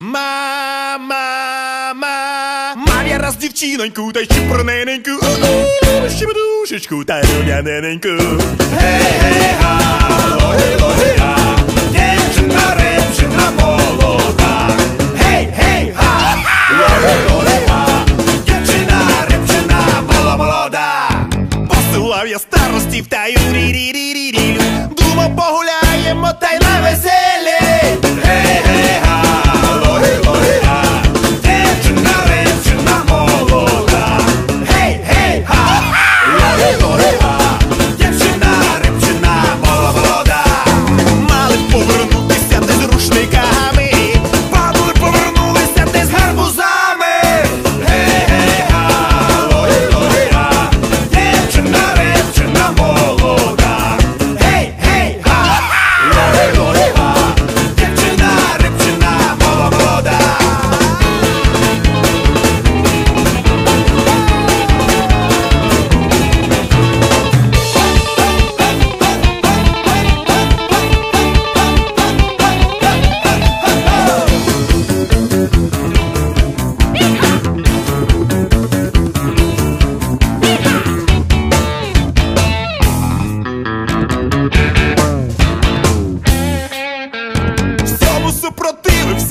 Мама, мама, мам я раз дівчиноньку, та й чіпурнененьку, у-у, щебедушечку, та рум'янененьку. Гей, гей, га, логі, логі, га, дівчина, рибчина молода. Гей, гей, га, логі, логі, га, дівчина, рибчина моло- молода. Посилав я старості в таю рі-рі-рі-рі-рі. Думав,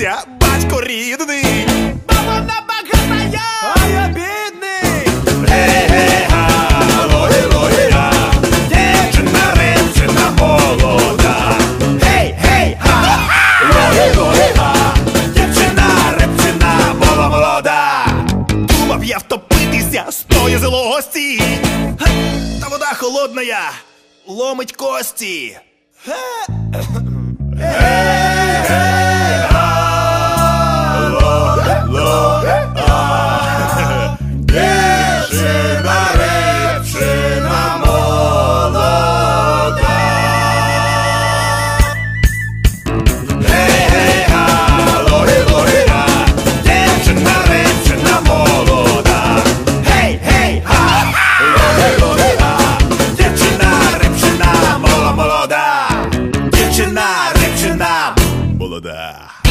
супротивився батько рідний. Мама набагата я, а я бідний. Гей, гей, га, логі, логі, га, дівчина, рибчина молода. Гей, гей, га, дівчина, рибчина моло- молода. Думав я втопитися з тої злості. Та вода холодна, ломить кості. Ге. Ah.